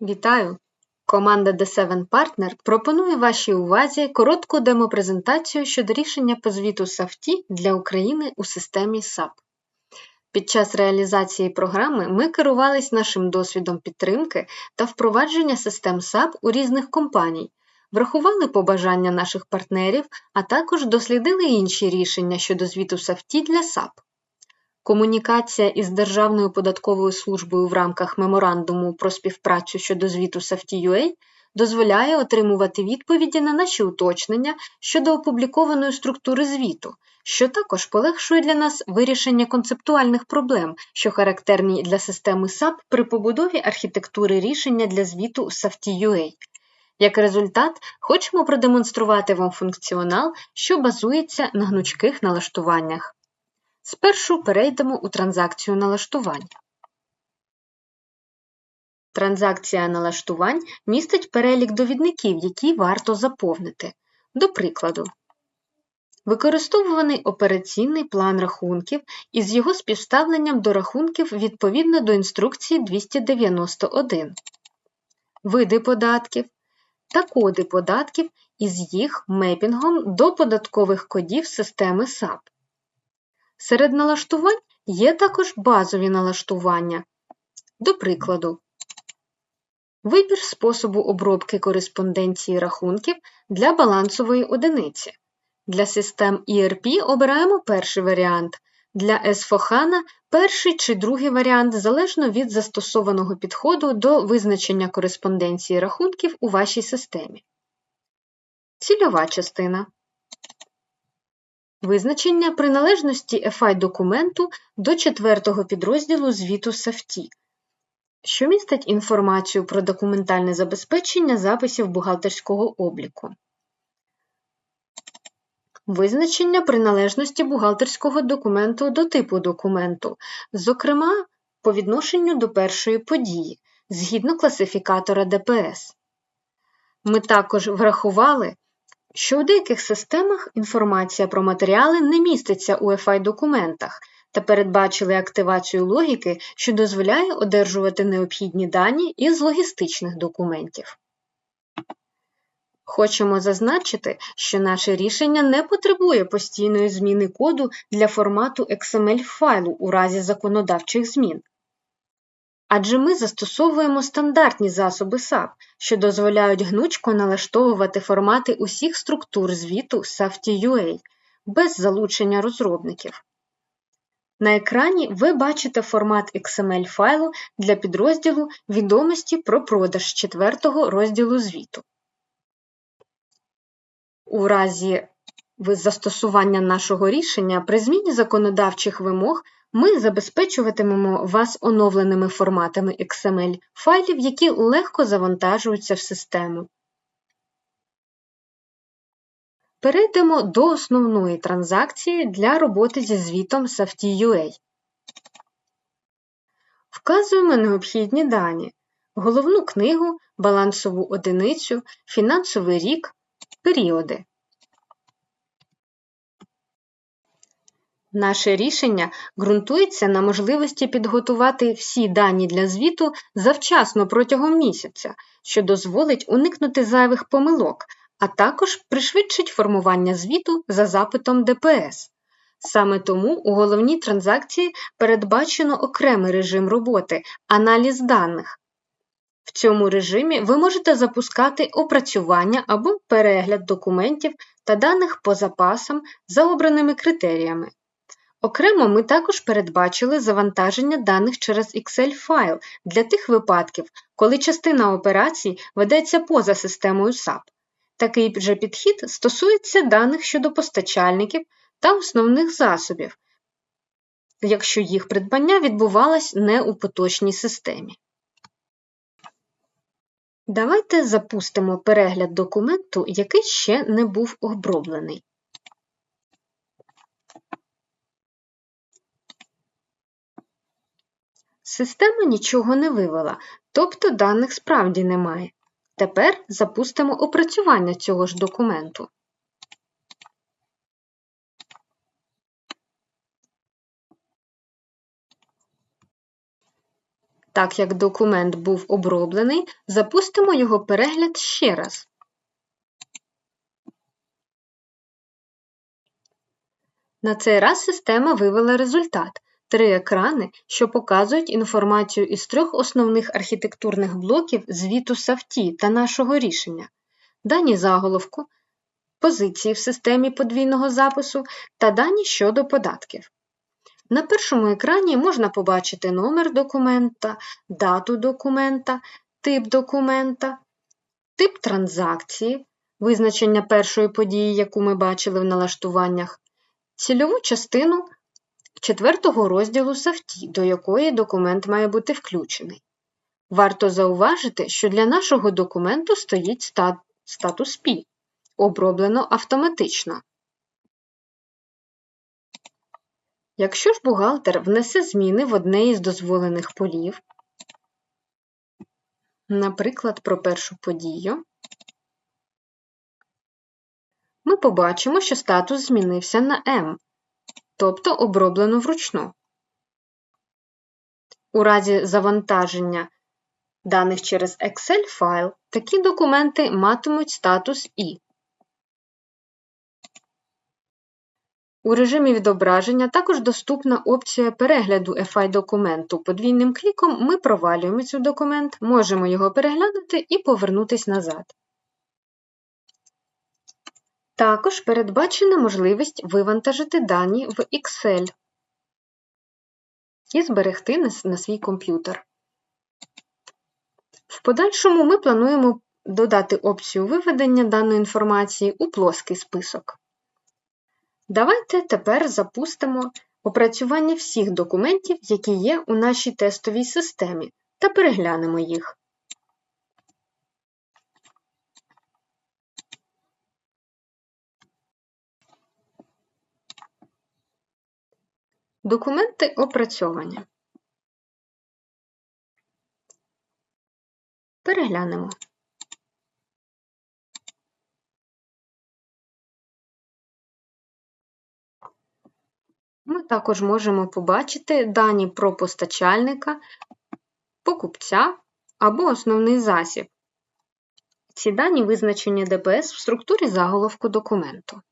Вітаю! Команда D7 Partner пропонує вашій увазі коротку демопрезентацію щодо рішення по звіту SAFTI для України у системі SAP. Під час реалізації програми ми керувались нашим досвідом підтримки та впровадження систем SAP у різних компаній, врахували побажання наших партнерів, а також дослідили інші рішення щодо звіту SAFTI для SAP. Комунікація із Державною податковою службою в рамках меморандуму про співпрацю щодо звіту SAFTI.UA дозволяє отримувати відповіді на наші уточнення щодо опублікованої структури звіту, що також полегшує для нас вирішення концептуальних проблем, що характерні для системи SAP при побудові архітектури рішення для звіту SAFTI.UA. Як результат, хочемо продемонструвати вам функціонал, що базується на гнучких налаштуваннях. Спершу перейдемо у транзакцію налаштувань. Транзакція налаштувань містить перелік довідників, які варто заповнити. До прикладу, використовуваний операційний план рахунків із його співставленням до рахунків відповідно до інструкції 291, види податків та коди податків із їх мепінгом до податкових кодів системи SAP. Серед налаштувань є також базові налаштування. До прикладу, вибір способу обробки кореспонденції рахунків для балансової одиниці. Для систем ERP обираємо перший варіант, для S4HANA перший чи другий варіант залежно від застосованого підходу до визначення кореспонденції рахунків у вашій системі. Цільова частина. Визначення приналежності FI документу до четвертого підрозділу звіту SAFTI, що містить інформацію про документальне забезпечення записів бухгалтерського обліку. Визначення приналежності бухгалтерського документу до типу документу, зокрема, по відношенню до першої події, згідно класифікатора ДПС. Ми також врахували що у деяких системах інформація про матеріали не міститься у FI документах та передбачили активацію логіки, що дозволяє одержувати необхідні дані із логістичних документів. Хочемо зазначити, що наше рішення не потребує постійної зміни коду для формату XML файлу у разі законодавчих змін адже ми застосовуємо стандартні засоби SAP, що дозволяють гнучко налаштовувати формати усіх структур звіту SAFTI.UA без залучення розробників. На екрані ви бачите формат XML файлу для підрозділу відомості про продаж четвертого розділу звіту. У разі застосування нашого рішення при зміні законодавчих вимог ми забезпечуватимемо вас оновленими форматами XML файлів, які легко завантажуються в систему. Перейдемо до основної транзакції для роботи зі звітом SAFTI.UA. Вказуємо необхідні дані, головну книгу, балансову одиницю, фінансовий рік, періоди. Наше рішення ґрунтується на можливості підготувати всі дані для звіту завчасно протягом місяця, що дозволить уникнути зайвих помилок, а також пришвидшить формування звіту за запитом ДПС. Саме тому у головній транзакції передбачено окремий режим роботи аналіз даних. В цьому режимі ви можете запускати опрацювання або перегляд документів та даних по запасам за обраними критеріями. Окремо ми також передбачили завантаження даних через Excel-файл для тих випадків, коли частина операцій ведеться поза системою SAP. Такий же підхід стосується даних щодо постачальників та основних засобів, якщо їх придбання відбувалось не у поточній системі. Давайте запустимо перегляд документу, який ще не був оброблений. Система нічого не вивела, тобто даних справді немає. Тепер запустимо опрацювання цього ж документу. Так як документ був оброблений, запустимо його перегляд ще раз. На цей раз система вивела результат три екрани, що показують інформацію із трьох основних архітектурних блоків звіту SAFTI та нашого рішення, дані заголовку, позиції в системі подвійного запису та дані щодо податків. На першому екрані можна побачити номер документа, дату документа, тип документа, тип транзакції, визначення першої події, яку ми бачили в налаштуваннях, цільову частину четвертого розділу SAFTI, до якої документ має бути включений. Варто зауважити, що для нашого документу стоїть статус P, оброблено автоматично. Якщо ж бухгалтер внесе зміни в одне із дозволених полів, наприклад, про першу подію, ми побачимо, що статус змінився на М, тобто оброблено вручну. У разі завантаження даних через Excel файл такі документи матимуть статус І. У режимі відображення також доступна опція перегляду FI документу. Подвійним кліком ми провалюємо цю документ, можемо його переглянути і повернутися назад. Також передбачена можливість вивантажити дані в Excel і зберегти на свій комп'ютер. В подальшому ми плануємо додати опцію виведення даної інформації у плоский список. Давайте тепер запустимо опрацювання всіх документів, які є у нашій тестовій системі, та переглянемо їх. Документи опрацьовані. Переглянемо. Ми також можемо побачити дані про постачальника, покупця або основний засіб. Ці дані визначені ДПС в структурі заголовку документу.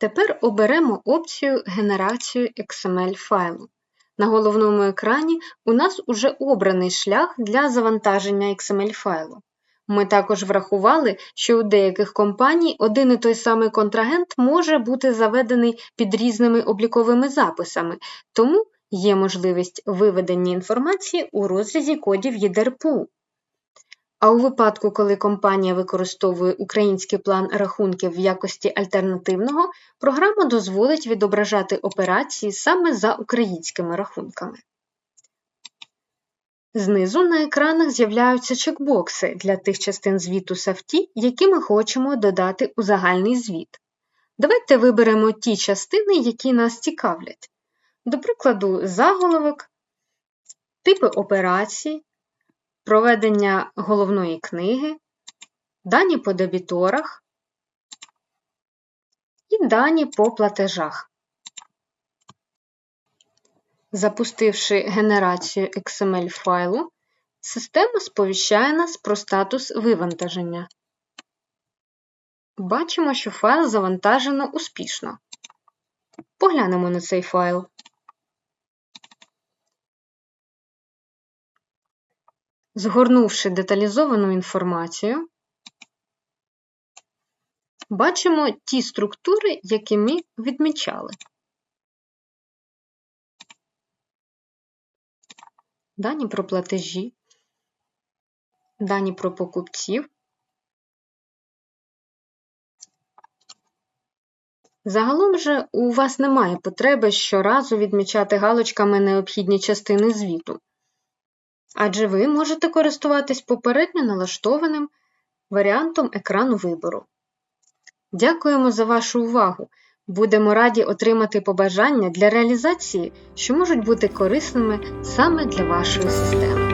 Тепер оберемо опцію Генерацію XML файлу. На головному екрані у нас уже обраний шлях для завантаження XML файлу. Ми також врахували, що у деяких компаній один і той самий контрагент може бути заведений під різними обліковими записами, тому є можливість виведення інформації у розрізі кодів ЄДРПУ. А у випадку, коли компанія використовує український план рахунків в якості альтернативного, програма дозволить відображати операції саме за українськими рахунками. Знизу на екранах з'являються чекбокси для тих частин звіту SAFTI, які ми хочемо додати у загальний звіт. Давайте виберемо ті частини, які нас цікавлять. До прикладу, заголовок, типи операцій, проведення головної книги, дані по дебіторах і дані по платежах. Запустивши генерацію XML файлу, система сповіщає нас про статус вивантаження. Бачимо, що файл завантажено успішно. Поглянемо на цей файл. Згорнувши деталізовану інформацію, бачимо ті структури, які ми відмічали. дані про платежі, дані про покупців. Загалом же у вас немає потреби щоразу відмічати галочками необхідні частини звіту, адже ви можете користуватись попередньо налаштованим варіантом екрану вибору. Дякуємо за вашу увагу! Будемо раді отримати побажання для реалізації, що можуть бути корисними саме для вашої системи.